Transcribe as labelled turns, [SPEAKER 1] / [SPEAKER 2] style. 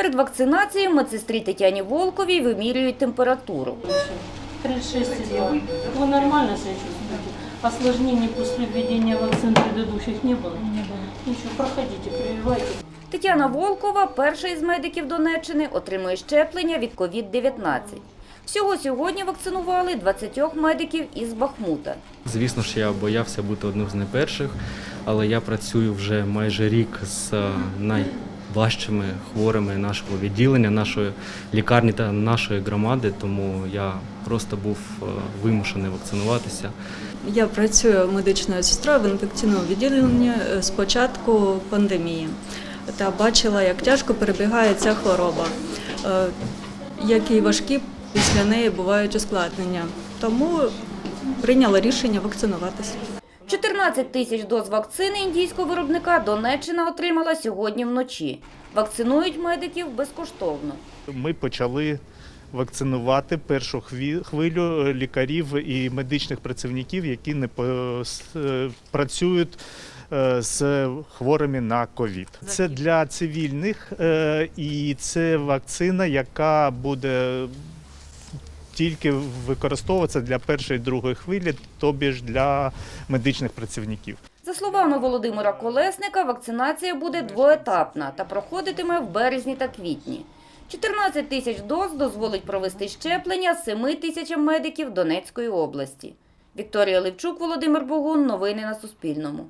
[SPEAKER 1] Перед вакцинацією медсестрі Тетяні Волковій вимірюють температуру.
[SPEAKER 2] 36,2. Вы нормально себя чувствуете? Осложнений после введения вакцин предыдущих не было? Не было. Ничего, проходите, прививайте.
[SPEAKER 1] Тетяна Волкова, перша із медиків Донеччини, отримує щеплення від COVID-19. Всього сьогодні вакцинували 20 медиків із Бахмута.
[SPEAKER 3] Звісно ж, я боявся бути одним з найперших, але я працюю вже майже рік з е, найважчими хворими нашого відділення, нашої лікарні та нашої громади, тому я просто був е, вимушений вакцинуватися.
[SPEAKER 4] Я працюю медичною сестрою в інфекційному відділенні е, з початку пандемії та бачила, як тяжко перебігає ця хвороба, е, які важкі після неї бувають ускладнення. Тому прийняла рішення вакцинуватися.
[SPEAKER 1] 14 тисяч доз вакцини індійського виробника Донеччина отримала сьогодні вночі. Вакцинують медиків безкоштовно.
[SPEAKER 5] Ми почали вакцинувати першу хвилю е, лікарів і медичних працівників, які не е, працюють е, з хворими на ковід. Це для цивільних і це вакцина, яка буде тільки використовуватися для першої і другої хвилі, тобі ж для медичних працівників.
[SPEAKER 1] За словами Володимира Колесника, вакцинація буде двоетапна та проходитиме в березні та квітні. 14 тисяч доз дозволить провести щеплення 7 тисячам медиків Донецької області. Вікторія Левчук, Володимир Богун. Новини на Суспільному.